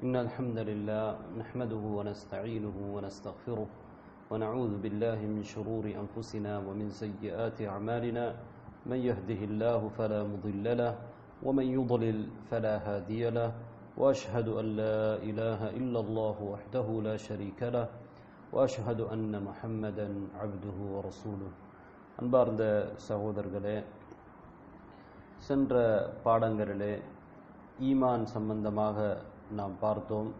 إن الحمد لله نحمده ونستعينه ونستغفره ونعوذ بالله من شرور أنفسنا ومن سيئات أعمالنا. من يهده الله فلا مضل له ومن يضلل فلا هادي له. وأشهد أن لا إله إلا الله وحده لا شريك له وأشهد أن محمدا عبده ورسوله. அன்பார்ந்த சகோதரர்களே சென்ற பாடங்களிலே ஈமான் சம்பந்தமாக நாம் பார்த்தோம்.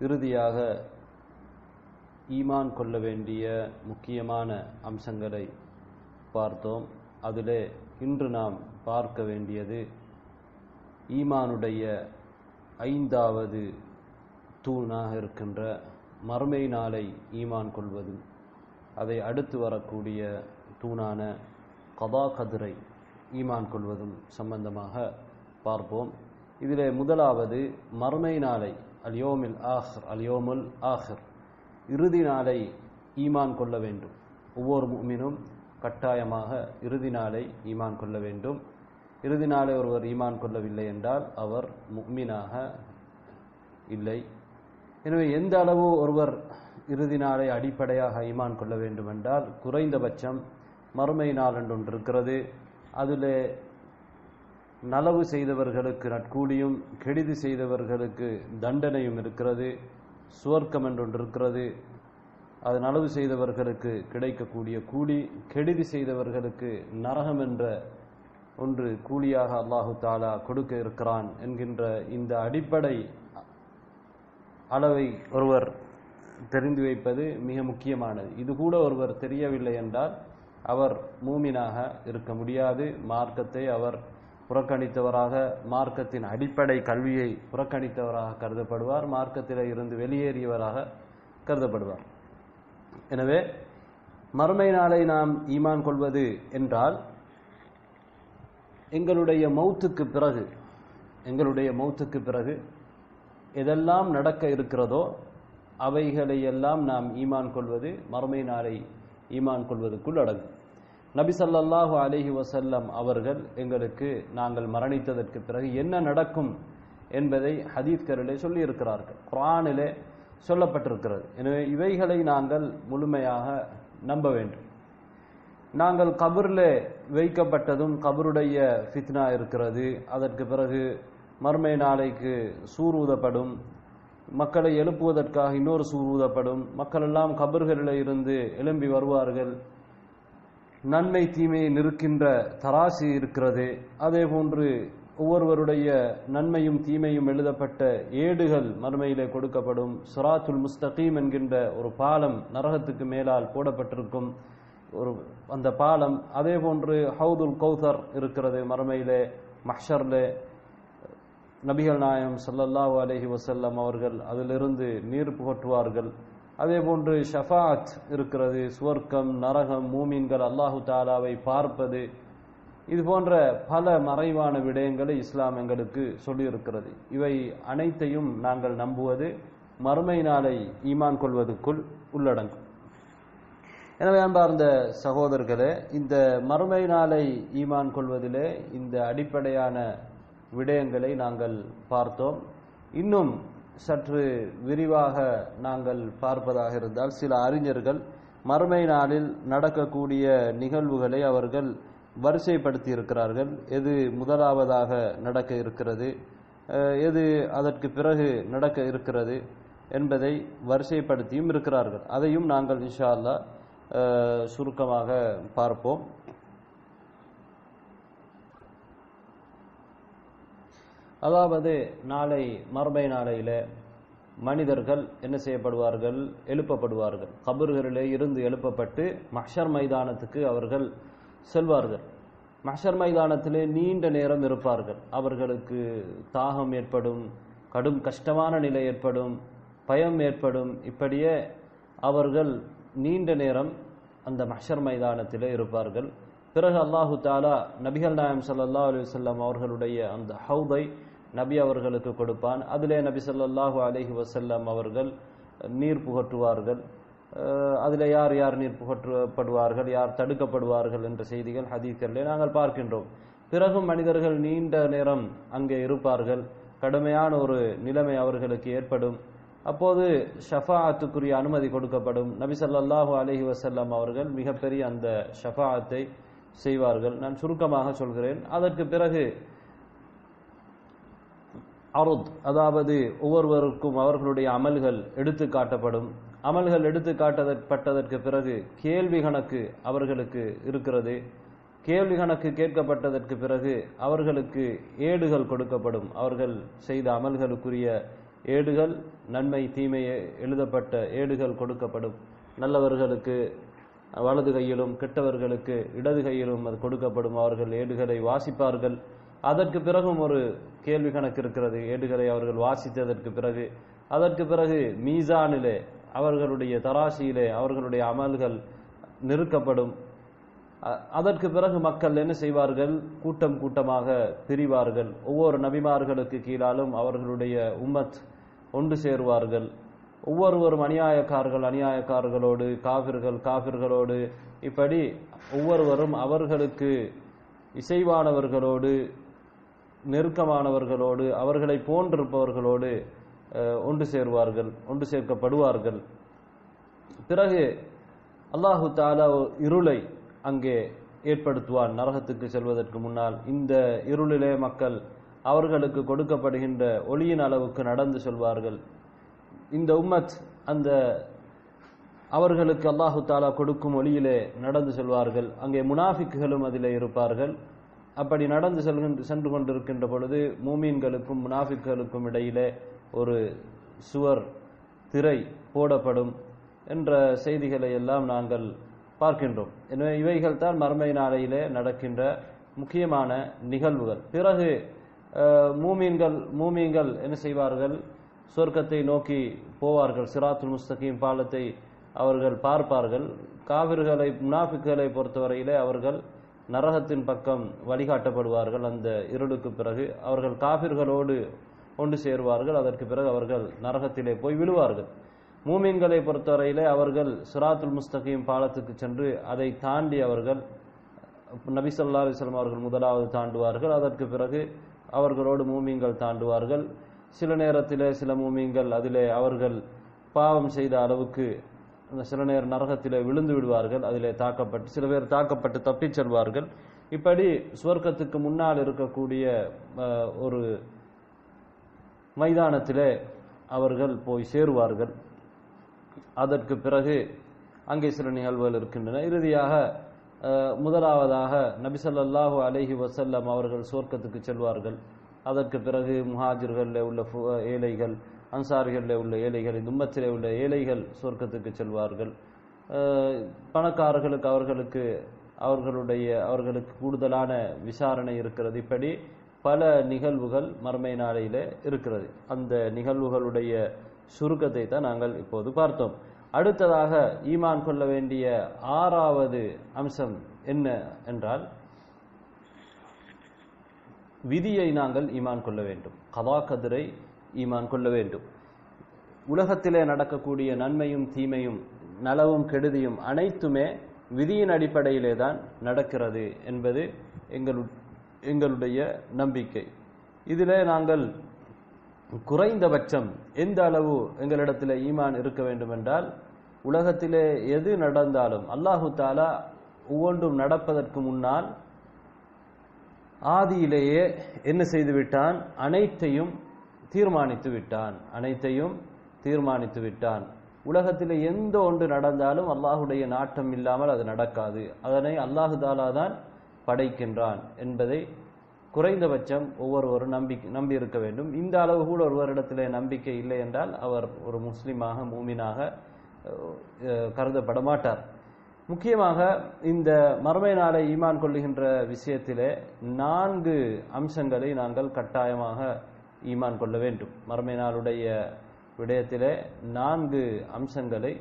இறுதியாக ஈமான் கொள்ள வேண்டிய முக்கியமான அம்சங்களை பார்த்தோம். அதிலே இன்று நாம் பார்க்க வேண்டியது ஈமானுடைய ஐந்தாவது தூணாக இருக்கின்ற மறுமை நாளை ஈமான் கொள்வது. அதை அடுத்து வரக்கூடிய தூணான கதா கதிரை ஈமான் கொள்வதும் சம்பந்தமாக பார்ப்போம். இதில் முதலாவது மறுமை நாளை அல்யோமில் ஆஹர் அல்யோமுல் ஆஹர். இறுதி நாளை ஈமான் கொள்ள வேண்டும். ஒவ்வொரு முமினும் கட்டாயமாக இறுதி நாளை ஈமான் கொள்ள வேண்டும். இறுதி நாளை ஒருவர் ஈமான் கொள்ளவில்லை என்றால் அவர் முக்மீனாக இல்லை. எனவே எந்த அளவு ஒருவர் இறுதி நாளை அடிப்படையாக ஈமான் கொள்ள வேண்டும் என்றால் குறைந்தபட்சம் மறுமை நாள் என்று ஒன்று இருக்கிறது. அதில் நலவு செய்தவர்களுக்கு நட்கூலியும் கெடிது செய்தவர்களுக்கு தண்டனையும் இருக்கிறது சுவர்க்கம் என்றொன்று இருக்கிறது. அது நலவு செய்தவர்களுக்கு கிடைக்கக்கூடிய கூலி கெடிது செய்தவர்களுக்கு நரகம் என்ற ஒன்று கூலியாக அல்லாஹு தாலா கொடுக்க இருக்கிறான் என்கின்ற இந்த அடிப்படை அளவை ஒருவர் தெரிந்து வைப்பது மிக முக்கியமானது. இது கூட ஒருவர் தெரியவில்லை என்றால் அவர் மூமினாக இருக்க முடியாது. மார்க்கத்தை அவர் புறக்கணித்தவராக மார்க்கத்தின் அடிப்படை கல்வியை புறக்கணித்தவராக கருதப்படுவார். மார்க்கத்தில் இருந்து வெளியேறியவராக கருதப்படுவார். எனவே மறுமை நாளை நாம் ஈமான் கொள்வது என்றால் எங்களுடைய மௌத்துக்கு பிறகு எங்களுடைய மௌத்துக்கு பிறகு எதெல்லாம் நடக்க இருக்கிறதோ அவைகளை எல்லாம் நாம் ஈமான் கொள்வது மறுமை நாளை ஈமான் கொள்வதற்குள் அடங்கும். நபி சல்லாஹு அலஹி வசல்லம் அவர்கள் எங்களுக்கு நாங்கள் மரணித்ததற்கு பிறகு என்ன நடக்கும் என்பதை ஹதீத்கரிலே சொல்லியிருக்கிறார்கள். குரானிலே சொல்லப்பட்டிருக்கிறது. எனவே இவைகளை நாங்கள் முழுமையாக நம்ப வேண்டும். நாங்கள் கபரில் வைக்கப்பட்டதும் கபருடைய ஃபித்னா இருக்கிறது. அதற்கு பிறகு மர்மை நாளைக்கு சூர் ஊதப்படும். மக்களை எழுப்புவதற்காக இன்னொரு சூர் ஊதப்படும். மக்கள் எல்லாம் கபர்களில் இருந்து எழும்பி வருவார்கள். நன்மை தீமையை நிற்கின்ற தராசி இருக்கிறது. அதே போன்று ஒவ்வொருவருடைய நன்மையும் தீமையும் எழுதப்பட்ட ஏடுகள் மறுமையிலே கொடுக்கப்படும். சுராத்துல் முஸ்தகீம் என்கின்ற ஒரு பாலம் நரகத்துக்கு மேலால் போடப்பட்டிருக்கும். ஒரு அந்த பாலம் அதே போன்று ஹவுதுல் கௌதர் இருக்கிறது மறுமையிலே மஹர்லே நபிகள் நாயம் சல்லல்லாஹு அலஹி வசல்லம் அவர்கள் அதிலிருந்து நீர் புகட்டுவார்கள் அதே போன்று ஷஃபாத் இருக்கிறது சுவர்க்கம் நரகம் மூமீன்கள் அல்லாஹு தாலாவை பார்ப்பது இது போன்ற பல மறைவான விடயங்களை இஸ்லாம் எங்களுக்கு சொல்லியிருக்கிறது. இவை அனைத்தையும் நாங்கள் நம்புவது மறுமை நாளை ஈமான் கொள்வதற்குள் உள்ளடங்கும். எனவே அன்பார்ந்த சகோதரர்களே இந்த மறுமை நாளை ஈமான் கொள்வதிலே இந்த அடிப்படையான விடயங்களை நாங்கள் பார்த்தோம். இன்னும் சற்று விரிவாக நாங்கள் பார்ப்பதாக இருந்தால் சில அறிஞர்கள் மறுமை நாளில் நடக்கக்கூடிய நிகழ்வுகளை அவர்கள் வரிசைப்படுத்தி இருக்கிறார்கள் எது முதலாவதாக நடக்க இருக்கிறது எது அதற்கு பிறகு நடக்க இருக்கிறது என்பதை வரிசைப்படுத்தியும் இருக்கிறார்கள். அதையும் நாங்கள் இன்ஷா அல்லா சுருக்கமாக பார்ப்போம். அதாவது நாளை மறுமை நாளையில மனிதர்கள் என்ன செய்யப்படுவார்கள்? எழுப்பப்படுவார்கள். கபர்களிலே இருந்து எழுப்பப்பட்டு மஹர் மைதானத்துக்கு அவர்கள் செல்வார்கள். மஹர் மைதானத்திலே நீண்ட நேரம் இருப்பார்கள். அவர்களுக்கு தாகம் ஏற்படும் கடும் கஷ்டமான நிலை ஏற்படும் பயம் ஏற்படும். இப்படியே அவர்கள் நீண்ட நேரம் அந்த மஹர் மைதானத்தில் இருப்பார்கள். பிறகு அல்லாஹு தாலா நபிகள் நாயம் சல்லா அலி வல்லம் அவர்களுடைய அந்த ஹவுதை நபி அவர்களுக்கு கொடுப்பான். அதிலே நபி சொல்லாஹு அலஹி வசல்லம் அவர்கள் நீர் புகற்றுவார்கள். அதில் யார் யார் நீர் புகற்றப்படுவார்கள் யார் தடுக்கப்படுவார்கள் என்ற செய்திகள் ஹதீஸ்களிலே நாங்கள் பார்க்கின்றோம். பிறகும் மனிதர்கள் நீண்ட நேரம் அங்கே இருப்பார்கள். கடுமையான ஒரு நிலைமை அவர்களுக்கு ஏற்படும். அப்போது ஷஃபாஅத்துக்குரிய அனுமதி கொடுக்கப்படும். நபி ஸல்லல்லாஹு அலஹி வஸல்லம் அவர்கள் மிகப்பெரிய அந்த ஷஃபாஅத்தை செய்வார்கள். நான் சுருக்கமாக சொல்கிறேன். அதற்கு பிறகு அருத் அதாவது ஒவ்வொருவருக்கும் அவர்களுடைய அமல்கள் எடுத்து காட்டப்படும். அமல்கள் எடுத்து காட்டப்பட்டதற்கு பிறகு கேள்வி கணக்கு அவர்களுக்கு இருக்கிறது. கேள்வி கணக்கு கேட்கப்பட்டதற்கு பிறகு அவர்களுக்கு ஏடுகள் கொடுக்கப்படும். அவர்கள் செய்த அமல்களுக்குரிய ஏடுகள் நன்மை தீமை எழுதப்பட்ட ஏடுகள் கொடுக்கப்படும். நல்லவர்களுக்கு வலது கையிலும் கெட்டவர்களுக்கு இடது கையிலும் அது கொடுக்கப்படும். அவர்கள் ஏடுகளை வாசிப்பார்கள். அதற்கு பிறகும் ஒரு கேள்வி கணக்கு இருக்கிறது. ஏடுகளை அவர்கள் வாசித்ததற்கு பிறகு அதற்கு பிறகு மீசானிலே அவர்களுடைய தராசியிலே அவர்களுடைய அமல்கள் நிறுக்கப்படும். அதற்கு பிறகு மக்கள் என்ன செய்வார்கள்? கூட்டம் கூட்டமாக பிரிவார்கள். ஒவ்வொரு நபிமார்களுக்கு கீழாலும் அவர்களுடைய உம்மத் ஒன்று சேருவார்கள். ஒவ்வொருவரும் அநியாயக்காரர்கள் அநியாயக்காரர்களோடு காபிர்கள் காபிர்களோடு இப்படி ஒவ்வொருவரும் அவர்களுக்கு இசைவானவர்களோடு நெருக்கமானவர்களோடு அவர்களை போன்றிருப்பவர்களோடு ஒன்று சேருவார்கள் ஒன்று சேர்க்கப்படுவார்கள். பிறகு அல்லாஹு தாலா இருளை அங்கே ஏற்படுத்துவான் நரகத்துக்கு செல்வதற்கு முன்னால். இந்த இருளிலே மக்கள் அவர்களுக்கு கொடுக்கப்படுகின்ற ஒளியின் அளவுக்கு நடந்து செல்வார்கள். இந்த உம்மத் அந்த அவர்களுக்கு அல்லாஹு தாலா கொடுக்கும் ஒளியிலே நடந்து செல்வார்கள். அங்கே முனாஃபிக்குகளும் அதிலே இருப்பார்கள். அப்படி நடந்து செல்கின்ற சென்று கொண்டிருக்கின்ற பொழுது மூமீன்களுக்கும் முனாஃபிக்களுக்கும் இடையிலே ஒரு சுவர் திரை போடப்படும் என்ற செய்திகளை எல்லாம் நாங்கள் பார்க்கின்றோம். எனவே இவைகள் தான் மறுமை நாளையிலே நடக்கின்ற முக்கியமான நிகழ்வுகள். பிறகு மூமீன்கள் மூமீன்கள் என்ன செய்வார்கள்? சொர்க்கத்தை நோக்கி போவார்கள். சிராத்துல் முஸ்தகீம் பாலத்தை அவர்கள் பார்ப்பார்கள். காவிர்களை முனாஃபிக்களை பொறுத்தவரையிலே அவர்கள் நரகத்தின் பக்கம் வழிகாட்டப்படுவார்கள். அந்த இருளுக்கு பிறகு அவர்கள் காபிர்களோடு கொண்டு சேருவார்கள். அதற்கு பிறகு அவர்கள் நரகத்திலே போய் விழுவார்கள். மூமின்களை பொறுத்தவரையிலே அவர்கள் சிராத்துல் முஸ்தகீம் பாலத்துக்கு சென்று அதை தாண்டி அவர்கள் நபி ஸல்லல்லாஹு அவர்கள் முதலாவது தாண்டுவார்கள். அதற்கு பிறகு அவர்களோடு மூமின்கள் தாண்டுவார்கள். சில நேரத்திலே சில மூமின்கள் அதிலே அவர்கள் பாவம் செய்த அளவுக்கு சில நேர் நரகத்தில் விழுந்து விடுவார்கள் அதிலே தாக்கப்பட்டு சில பேர் தாக்கப்பட்டு தப்பிச் செல்வார்கள். இப்படி சுவர்க்கத்துக்கு முன்னால் இருக்கக்கூடிய ஒரு மைதானத்திலே அவர்கள் போய் சேருவார்கள். அதற்கு பிறகு அங்கே சில நிகழ்வுகள் இருக்கின்றன. இறுதியாக முதலாவதாக நபிசல்லாஹு அலஹி வசல்லம் அவர்கள் சுவர்க்கத்துக்கு செல்வார்கள். அதற்கு பிறகு முஹாஜிர்களில் உள்ள ஃபு- ஏழைகள் அன்சாரிகளில் உள்ள ஏழைகள் இந்த உம்மத்திலே உள்ள ஏழைகள் சொர்க்கத்துக்கு செல்வார்கள். பணக்காரர்களுக்கு அவர்களுக்கு அவர்களுடைய அவர்களுக்கு கூடுதலான விசாரணை இருக்கிறது. இப்படி பல நிகழ்வுகள் மறுமை நாளையில் இருக்கிறது. அந்த நிகழ்வுகளுடைய சுருக்கத்தை தான் நாங்கள் இப்போது பார்த்தோம். அடுத்ததாக ஈமான் கொள்ள வேண்டிய ஆறாவது அம்சம் என்ன என்றால் விதியை நாங்கள் ஈமான் கொள்ள வேண்டும். கதா கதிரை ஈமான் கொள்ள வேண்டும். உலகத்திலே நடக்கக்கூடிய நன்மையும் தீமையும் நலவும் கெடுதியும் அனைத்துமே விதியின் அடிப்படையிலே தான் நடக்கிறது என்பது எங்களு எங்களுடைய நம்பிக்கை. இதில் நாங்கள் குறைந்தபட்சம் எந்த அளவு எங்களிடத்தில் ஈமான் இருக்க வேண்டும் என்றால் உலகத்திலே எது நடந்தாலும் அல்லாஹு தாலா ஒவ்வொன்றும் நடப்பதற்கு முன்னால் ஆதியிலேயே என்ன செய்துவிட்டான்? அனைத்தையும் தீர்மானித்து விட்டான் அனைத்தையும் தீர்மானித்து விட்டான் உலகத்தில் எந்த ஒன்று நடந்தாலும் அல்லாஹுடைய நாட்டம் இல்லாமல் அது நடக்காது. அதனை அல்லாஹு தாலா தான் படைக்கின்றான் என்பதை குறைந்தபட்சம் ஒவ்வொருவரும் நம்பி நம்பி இருக்க வேண்டும். இந்த அளவு கூட ஒருவரிடத்திலே நம்பிக்கை இல்லை என்றால் அவர் ஒரு முஸ்லீமாக மூமினாக கருதப்பட மாட்டார். முக்கியமாக இந்த மறுமை நாளை ஈமான் கொள்ளுகின்ற விஷயத்திலே நான்கு அம்சங்களை நாங்கள் கட்டாயமாக ஈமான் கொள்ள வேண்டும். மறுமை நாளுடைய விடயத்திலே நான்கு அம்சங்களை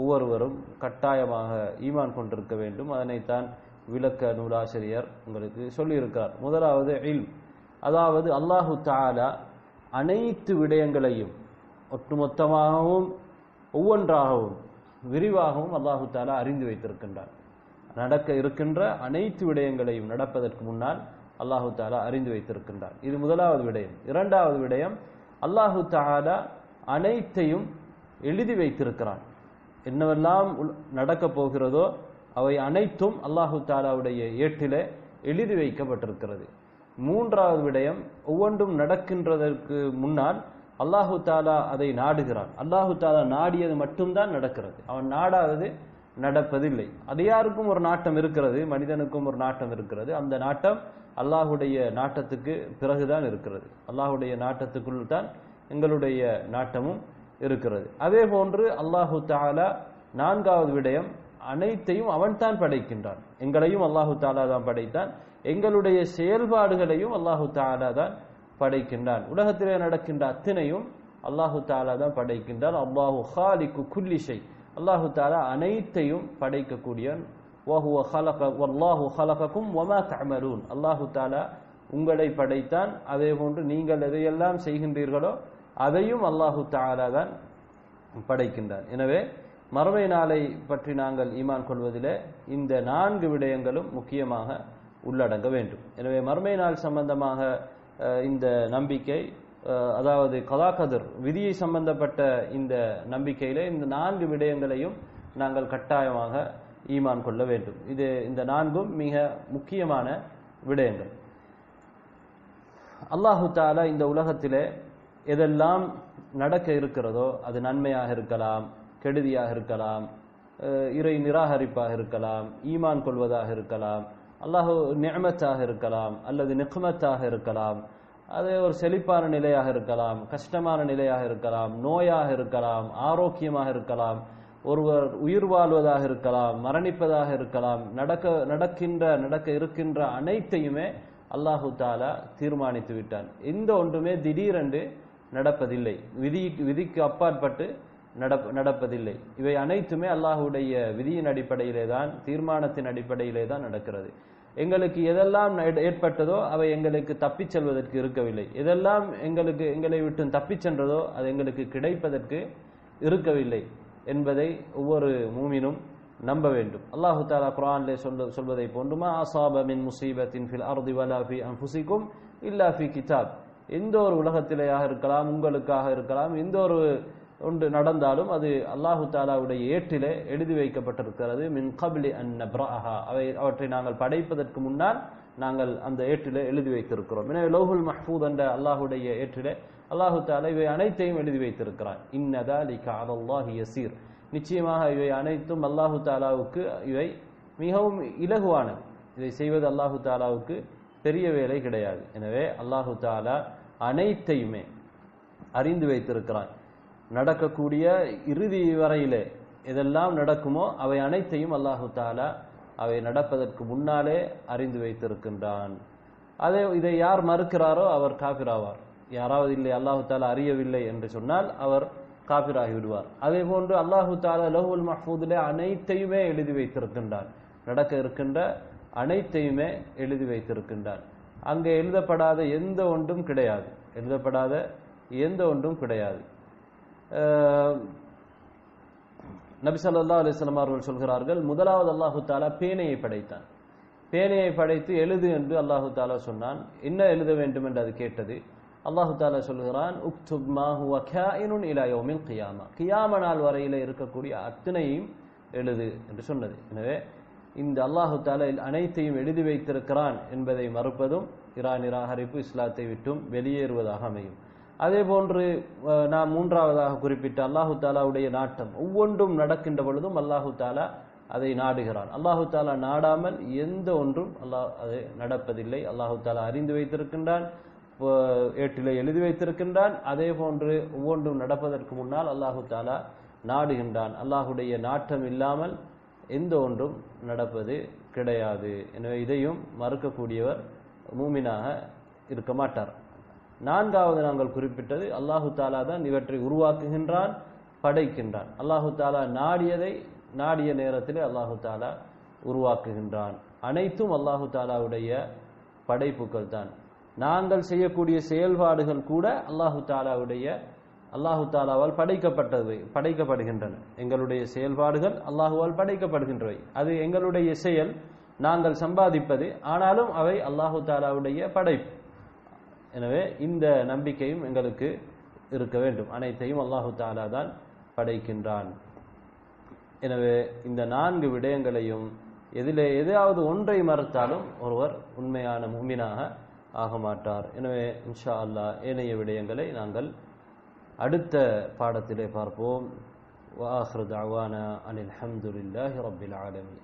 ஒவ்வொருவரும் கட்டாயமாக ஈமான் கொண்டிருக்க வேண்டும். அதனைத்தான் விளக்க நூலாசிரியர் உங்களுக்கு சொல்லியிருக்கார். முதலாவது இல் அதாவது அல்லாஹு தாலா அனைத்து விடயங்களையும் ஒட்டுமொத்தமாகவும் ஒவ்வொன்றாகவும் விரிவாகவும் அல்லாஹு தாலா அறிந்து வைத்திருக்கின்றார் நடக்க இருக்கின்ற அனைத்து விடயங்களையும் நடப்பதற்கு முன்னால் அல்லாஹு தாலா அறிந்து வைத்திருக்கின்றான் இது முதலாவது விடயம். இரண்டாவது விடயம் அல்லாஹு தாலா அனைத்தையும் எழுதி வைத்திருக்கிறான். என்னவெல்லாம் உள்- நடக்கப் போகிறதோ அவை அனைத்தும் அல்லாஹு தாலாவுடைய ஏட்டிலே எழுதி வைக்கப்பட்டிருக்கிறது. மூன்றாவது விடயம் ஒவ்வொன்றும் நடக்கின்றதற்கு முன்னால் அல்லாஹு தாலா அதை நாடுகிறான். அல்லாஹு தாலா நாடியது மட்டும்தான் நடக்கிறது. அவன் நாடாதது நடப்பதில்லை. அது யாருக்கும் ஒரு நாட்டம் இருக்கிறது மனிதனுக்கும் ஒரு நாட்டம் இருக்கிறது. அந்த நாட்டம் அல்லாஹுடைய நாட்டத்துக்கு பிறகுதான் இருக்கிறது. அல்லாஹுடைய நாட்டத்துக்குள் தான் எங்களுடைய நாட்டமும் இருக்கிறது. அதே போன்று அல்லாஹு தாலா நான்காவது விடயம் அனைத்தையும் அவன்தான் படைக்கின்றான். எங்களையும் அல்லாஹு தாலா தான் படைத்தான். எங்களுடைய செயல்பாடுகளையும் அல்லாஹு தாலா தான் படைக்கின்றான். உலகத்திலே நடக்கின்ற அத்தனையும் அல்லாஹு தாலா தான் படைக்கின்றான். அல்லாஹு ஹாலிக்கு குல்லிஷை அல்லாஹு தாலா அனைத்தையும் படைக்கக்கூடியவன். வஹுவ ஹலக வல்லாஹு ஹலகக்கும் ஒமா தமரூன் அல்லாஹு தாலா உங்களை படைத்தான். அதே போன்று நீங்கள் எதையெல்லாம் செய்கின்றீர்களோ அதையும் அல்லாஹு தாலா தான் படைக்கின்றான். எனவே மறுமை நாளை பற்றி நாங்கள் ஈமான் கொள்வதிலே இந்த நான்கு விடயங்களும் முக்கியமாக உள்ளடங்க வேண்டும். எனவே மறுமை நாள் சம்பந்தமாக இந்த நம்பிக்கை அதாவது கதாகதிர் விதியை சம்பந்தப்பட்ட இந்த நம்பிக்கையிலே இந்த நான்கு விடயங்களையும் நாங்கள் கட்டாயமாக ஈமான் கொள்ள வேண்டும். இது இந்த நான்கும் மிக முக்கியமான விடயங்கள். அல்லாஹு தாலா இந்த உலகத்திலே எதெல்லாம் நடக்க இருக்கிறதோ அது நன்மையாக இருக்கலாம் கெடுதியாக இருக்கலாம் இறை நிராகரிப்பாக இருக்கலாம் ஈமான் கொள்வதாக இருக்கலாம் அல்லாஹு நியமத்தாக இருக்கலாம் அல்லது நிக்மத்தாக இருக்கலாம். அது ஒரு செழிப்பான நிலையாக இருக்கலாம் கஷ்டமான நிலையாக இருக்கலாம் நோயாக இருக்கலாம் ஆரோக்கியமாக இருக்கலாம் ஒருவர் உயிர் வாழ்வதாக இருக்கலாம் மரணிப்பதாக இருக்கலாம் நடக்க நடக்கின்ற நடக்க இருக்கின்ற அனைத்தையுமே அல்லாஹு தாலா தீர்மானித்து விட்டான். எந்த ஒன்றுமே திடீரென்று நடப்பதில்லை. விதி விதிக்கு அப்பாற்பட்டு நடப்ப நடப்பதில்லை. இவை அனைத்துமே அல்லாஹுடைய விதியின் அடிப்படையிலே தான் தீர்மானத்தின் அடிப்படையிலே தான் நடக்கிறது. எங்களுக்கு எதெல்லாம் ஏற்- ஏற்பட்டதோ அவை எங்களுக்கு தப்பிச் செல்வதற்கு இருக்கவில்லை. எதெல்லாம் எங்களுக்கு எங்களை விட்டு தப்பிச் சென்றதோ அது எங்களுக்கு கிடைப்பதற்கு இருக்கவில்லை என்பதை ஒவ்வொரு மூமினும் நம்ப வேண்டும். அல்லாஹு தாலா குரானிலே சொல்ல சொல்வதை போன்றுமா? அசாபமின் முசீபத்தின் ஃபில் அர்தி வலா ஃபி அன்ஃபுசிக்கும் இல்லா ஃபி கிதாப். எந்த ஒரு உலகத்திலேயாக இருக்கலாம் உங்களுக்காக இருக்கலாம் எந்த ஒரு ஒன்று நடந்தாலும் அது அல்லாஹு தாலாவுடைய ஏற்றிலே எழுதி வைக்கப்பட்டிருக்கிறது. மின் கபிலி அன் நப்ரஹா. அவை அவற்றை நாங்கள் படைப்பதற்கு முன்னால் நாங்கள் அந்த ஏற்றிலே எழுதி வைத்திருக்கிறோம். எனவே லோகுல் மஹ்பூத் என்ற அல்லாஹுடைய ஏற்றிலே அல்லாஹு தாலா இவை அனைத்தையும் எழுதி வைத்திருக்கிறான் இன்னதாலிக அலல்லாஹி யசீர். நிச்சயமாக இவை அனைத்தும் அல்லாஹு தாலாவுக்கு இவை மிகவும் இலகுவானது. இதை செய்வது அல்லாஹு தாலாவுக்கு பெரிய வேலை கிடையாது. எனவே அல்லாஹு தாலா அனைத்தையுமே அறிந்து வைத்திருக்கிறான் நடக்கக்கூடிய இறுதி வரையிலே எதெல்லாம் நடக்குமோ அவை அனைத்தையும் அல்லாஹு தாலா அவை நடப்பதற்கு முன்னாலே அறிந்து வைத்திருக்கின்றான். அதே இதை யார் மறுக்கிறாரோ அவர் காபிராவார். யாராவது இல்லை அல்லாஹு தாலா அறியவில்லை என்று சொன்னால் அவர் காபிராகி விடுவார். அதே போன்று அல்லாஹு தாலா லஹுல் மஹ்பூதிலே அனைத்தையுமே எழுதி வைத்திருக்கின்றான். நடக்க இருக்கின்ற அனைத்தையுமே எழுதி வைத்திருக்கின்றான். அங்கே எழுதப்படாத எந்த ஒன்றும் கிடையாது. எழுதப்படாத எந்த ஒன்றும் கிடையாது. அஹ், நபி ஸல்லல்லாஹு அலைஹி அவர்கள் சொல்கிறார்கள் முதலாவது அல்லாஹு தாலா பேனையை படைத்தான். பேனையை படைத்து எழுது என்று அல்லாஹு தாலா சொன்னான். என்ன எழுத வேண்டும் என்று அது கேட்டது? அல்லாஹு தாலா சொல்கிறான் உக்துப் மா ஹுவ காயினுன் கியாமா. கியாம நாள் வரையில் இருக்கக்கூடிய அத்தனையும் எழுது என்று சொன்னது. எனவே இந்த அல்லாஹு தாலா அனைத்தையும் எழுதி வைத்திருக்கிறான் என்பதை மறுப்பதும் இரா நிராகரிப்பு இஸ்லாத்தை விட்டும் வெளியேறுவதாக அமையும். அதே போன்று நான் நாம் மூன்றாவதாக குறிப்பிட்ட அல்லாஹு தாலாவுடைய நாட்டம் ஒவ்வொன்றும் நடக்கின்ற பொழுதும் அல்லாஹு தாலா அதை நாடுகிறான். அல்லாஹு தாலா நாடாமல் எந்த ஒன்றும் அல்லாஹ் அது நடப்பதில்லை. அல்லாஹு தாலா அறிந்து வைத்திருக்கின்றான் அஹ், ஏட்டிலே எழுதி வைத்திருக்கின்றான். அதே போன்று ஒவ்வொன்றும் நடப்பதற்கு முன்னால் அல்லாஹு தாலா நாடுகின்றான். அல்லாஹுடைய நாட்டம் இல்லாமல் எந்த ஒன்றும் நடப்பது கிடையாது. எனவே இதையும் மறுக்கக்கூடியவர் மூமினாக இருக்க மாட்டார். நான்காவது நாங்கள் குறிப்பிட்டது அல்லாஹு தாலா தான் இவற்றை உருவாக்குகின்றான் படைக்கின்றான். அல்லாஹு தாலா நாடியதை நாடிய நேரத்திலே அல்லாஹு தாலா உருவாக்குகின்றான். அனைத்தும் அல்லாஹு தாலாவுடைய படைப்புகள் தான். நாங்கள் செய்யக்கூடிய செயல்பாடுகள் கூட அல்லாஹு தாலாவுடைய அல்லாஹு தாலாவால் படைக்கப்பட்டவை படைக்கப்படுகின்றன. எங்களுடைய செயல்பாடுகள் அல்லாஹுவால் படைக்கப்படுகின்றவை. அது எங்களுடைய செயல் நாங்கள் சம்பாதிப்பது ஆனாலும் அவை அல்லாஹு தாலாவுடைய படைப்பு. எனவே இந்த நம்பிக்கையும் எங்களுக்கு இருக்க வேண்டும். அனைத்தையும் அல்லாஹு தாலா தான் படைக்கின்றான். எனவே இந்த நான்கு விடயங்களையும் எதிலே எதையாவது ஒன்றை மறுத்தாலும் ஒருவர் உண்மையான மும்மினாக ஆக மாட்டார். எனவே இன்ஷா அல்லா ஏனைய விடயங்களை நாங்கள் அடுத்த பாடத்திலே பார்ப்போம். வாஹ்ரு தாவானா அனில் அஹமதுல்லாஹி ரபில் ஆலமி